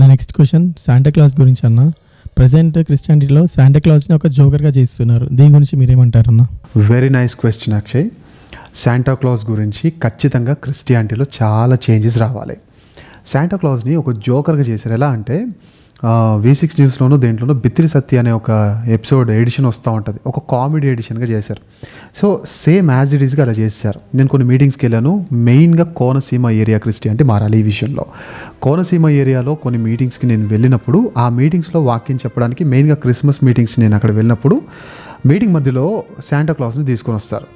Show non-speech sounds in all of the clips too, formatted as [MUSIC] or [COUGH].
నా next question Santa Claus గురించి అన్న. ప్రజెంట్ క్రిస్టియానిటీలో శాంటాక్లాస్ని ఒక జోకర్గా చేస్తున్నారు. దీని గురించి మీరేమంటారన్న? Very nice question Akshay Santa Claus గురించి ఖచ్చితంగా క్రిస్టియానిటీలో చాలా చేంజెస్ రావాలి. శాంటాక్లాస్ని ఒక జోకర్గా చేశారు. ఎలా అంటే వి సిక్స్ న్యూస్లోనూ దేంట్లోనూ బిత్తిరి సత్య అనే ఒక ఎపిసోడ్ ఎడిషన్ వస్తూ ఉంటుంది. ఒక కామెడీ ఎడిషన్గా చేశారు. సో సేమ్ యాజ్ ఇట్ ఈస్గా అలా చేశారు. నేను కొన్ని మీటింగ్స్కి వెళ్ళాను. మెయిన్గా కోనసీమ ఏరియా క్రిస్టియానిటీ మారాలి ఈ విషయంలో. కోనసీమ ఏరియాలో కొన్ని మీటింగ్స్కి నేను వెళ్ళినప్పుడు ఆ మీటింగ్స్లో వాక్యం చెప్పడానికి మెయిన్గా క్రిస్మస్ మీటింగ్స్ నేను అక్కడ వెళ్ళినప్పుడు మీటింగ్ మధ్యలో శాంటా క్లాస్ని తీసుకొని వస్తారు.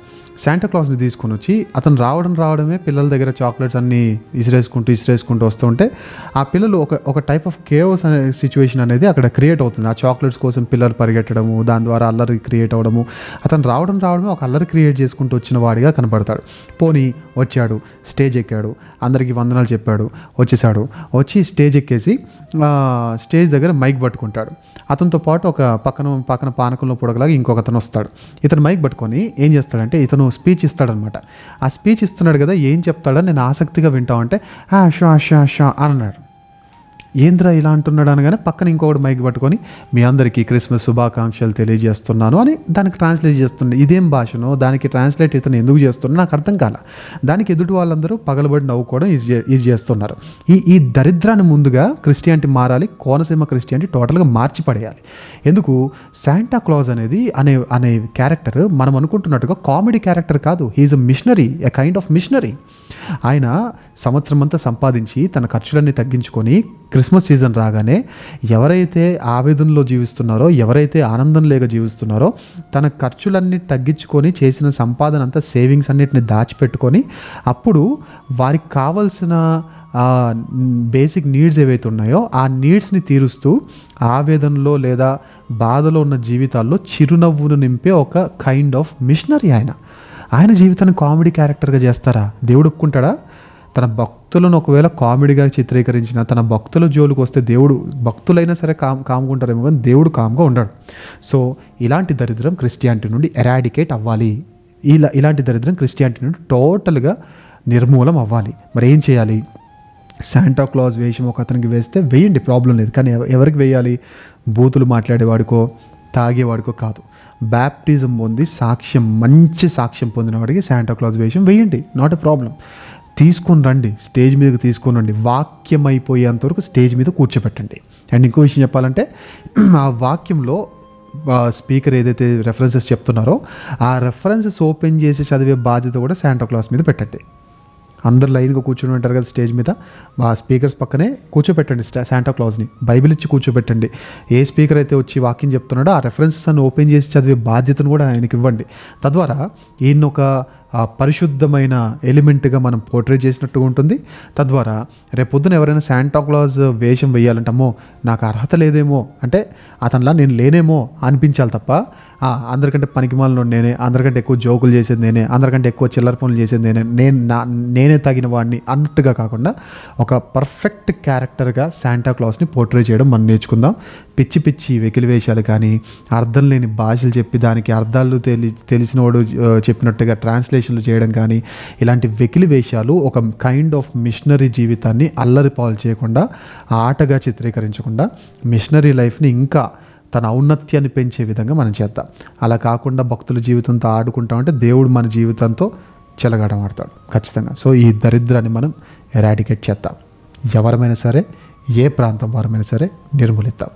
శాంటాక్లాస్ని తీసుకొని వచ్చి అతను రావడం రావడమే పిల్లల దగ్గర చాక్లెట్స్ అన్నీ ఇసిరేసుకుంటూ ఇసిరేసుకుంటూ వస్తుంటే ఆ పిల్లలు ఒక ఒక టైప్ ఆఫ్ కేవస్ అనే సిచ్యువేషన్ అనేది అక్కడ క్రియేట్ అవుతుంది. ఆ చాక్లెట్స్ కోసం పిల్లలు పరిగెట్టడము దాని ద్వారా అల్లరి క్రియేట్ అవ్వడము అతను రావడం రావడమే ఒక అల్లరి క్రియేట్ చేసుకుంటూ వచ్చిన వాడిగా కనపడతాడు పోనీ వచ్చాడు స్టేజ్ ఎక్కాడు అందరికీ వందనాలు చెప్పాడు వచ్చేసాడు. వచ్చి స్టేజ్ ఎక్కేసి స్టేజ్ దగ్గర మైక్ పట్టుకుంటాడు. అతనితో పాటు ఒక పక్కన పక్కన పానకంలో పొడగలాగా ఇంకొక అతను వస్తాడు. ఇతను మైక్ పట్టుకొని ఏం చేస్తాడంటే ఇతను స్పీచ్ ఇస్తాడనమాట. ఆ స్పీచ్ ఇస్తున్నాడు కదా ఏం చెప్తాడో నేను ఆసక్తిగా వింటా అంటే "ఆ, షా షా షా అని అన్నాడు. ఏంద్రా ఇలా అంటున్నాడు అనగానే పక్కన ఇంకొకటి మైక్ పట్టుకొని మీ అందరికీ క్రిస్మస్ శుభాకాంక్షలు తెలియజేస్తున్నాను అని దానికి ట్రాన్స్లేట్ చేస్తుండే ఇదేం భాషనో దానికి ట్రాన్స్లేట్ ఇతను ఎందుకు చేస్తున్నా నాకు అర్థం కాల. దానికి ఎదుటి వాళ్ళందరూ పగలబడి నవ్వుకోవడం ఇది చేస్తున్నారు. ఈ ఈ దరిద్రాన్ని ముందుగా క్రిస్టియానిటీ మారాలి కోనసీమ క్రిస్టియానిటీ టోటల్గా మార్చి పడేయాలి ఎందుకు? శాంటా క్లాజ్ అనేది అనే అనే క్యారెక్టర్ మనం అనుకుంటున్నట్టుగా కామెడీ క్యారెక్టర్ కాదు. He is a missionary a kind of missionary ఆయన సంవత్సరం అంతా సంపాదించి తన ఖర్చులన్నీ తగ్గించుకొని క్రిస్మస్ సీజన్ రాగానే ఎవరైతే ఆవేదనలో జీవిస్తున్నారో ఎవరైతే ఆనందం లేక జీవిస్తున్నారో తన ఖర్చులన్నీ తగ్గించుకొని చేసిన సంపాదన అంతా సేవింగ్స్ అన్నిటిని దాచిపెట్టుకొని అప్పుడు వారికి కావలసిన బేసిక్ నీడ్స్ ఏవైతే ఉన్నాయో ఆ నీడ్స్ని తీరుస్తూ ఆవేదనలో లేదా బాధలో ఉన్న జీవితాల్లో చిరునవ్వును నింపే ఒక కైండ్ ఆఫ్ మిషనరీ ఆయన. ఆయన జీవితాన్ని కామెడీ క్యారెక్టర్గా చేస్తారా? దేవుడు ఒప్పుకుంటాడా? తన భక్తులను ఒకవేళ కామెడీగా చిత్రీకరించిన తన భక్తుల జోలికి వస్తే దేవుడు భక్తులైనా సరే కామ్ కామ్కుంటారేమో కానీ దేవుడు కామ్గా ఉండడు. సో ఇలాంటి దరిద్రం క్రిస్టియానిటీ నుండి ఎరాడికేట్ అవ్వాలి. ఇలా ఇలాంటి దరిద్రం క్రిస్టియానిటీ నుండి టోటల్గా నిర్మూలం అవ్వాలి. మరి ఏం చేయాలి? శాంటా క్లాజ్ వేషం ఒక అతనికి వేస్తే వేయండి ప్రాబ్లం లేదు. కానీ ఎవ- ఎవరికి వేయాలి? బూతులు మాట్లాడేవాడికో తాగేవాడికో కాదు. బ్యాప్టిజం పొంది సాక్ష్యం మంచి సాక్ష్యం పొందినవాడికి శాంటా క్లాజ్ వేషం వేయండి. నాట్ ఎ ప్రాబ్లం తీసుకొని రండి స్టేజ్ మీదకి తీసుకొని రండి. వాక్యం అయిపోయేంత వరకు స్టేజ్ మీద కూర్చోబెట్టండి. అండ్ ఇంకో విషయం చెప్పాలంటే [CLEARS THROAT] ఆ వాక్యంలో స్పీకర్ ఏదైతే రెఫరెన్సెస్ చెప్తున్నారో ఆ రెఫరెన్సెస్ ఓపెన్ చేసి చదివే బాధ్యత కూడా శాంటా క్లాస్ మీద పెట్టండి. అందరు లైన్గా కూర్చొని ఉంటారు కదా స్టేజ్ మీద ఆ స్పీకర్స్ పక్కనే కూర్చోబెట్టండి స్టా- శాంటా క్లాజ్ని బైబిల్ ఇచ్చి కూర్చోబెట్టండి. ఏ స్పీకర్ అయితే వచ్చి వాక్యం చెప్తున్నాడో ఆ రెఫరెన్సెస్ అన్ని ఓపెన్ చేసి చదివే బాధ్యతను కూడా ఆయనకి ఇవ్వండి. తద్వారా ఈయన ఒక పరిశుద్ధమైన ఎలిమెంట్గా మనం పోర్ట్రేట్ చేసినట్టుగా ఉంటుంది. తద్వారా రేపొద్దున ఎవరైనా శాంటాక్లాజ్ వేషం వేయాలంటే అమ్మో నాకు అర్హత లేదేమో అంటే అతనిలా నేను లేనేమో అనిపించాలి తప్ప అందరికంటే పనికిమాలను నేనే అందరికంటే ఎక్కువ జోకులు చేసేది నేనే అందరికంటే ఎక్కువ చిల్లర పనులు చేసేది నేనే నేను నా నేనే తగిన వాడిని అన్నట్టుగా కాకుండా ఒక పర్ఫెక్ట్ క్యారెక్టర్గా శాంటాక్లాస్ని పోర్ట్రేట్ పోర్ట్రే చేయడం మనం నేర్చుకుందాం. పిచ్చి పిచ్చి వెకిలి వేషాలు కానీ అర్థం లేని భాషలు చెప్పి దానికి అర్థాలు తెలి తెలిసినవాడు చెప్పినట్టుగా ట్రాన్స్లేషన్ ట్రాన్స్లేషన్లు చేయడం కానీ ఇలాంటి వెకిలి వేషాలు ఒక కైండ్ ఆఫ్ మిషనరీ జీవితాన్ని అల్లరి పాలు చేయకుండా ఆటగా చిత్రీకరించకుండా మిషనరీ లైఫ్ని ఇంకా తన ఔన్నత్యాన్ని పెంచే విధంగా మనం చేద్దాం. అలా కాకుండా భక్తుల జీవితంతో ఆడుకుంటామంటే దేవుడు మన జీవితంతో చెలగాటం ఆడతాడు. ఖచ్చితంగా. సో ఈ దరిద్రాన్ని మనం ఎరాడికేట్ చేద్దాం. ఎవరమైనా సరే ఏ ప్రాంతం వారమైనా సరే నిర్మూలిద్దాం.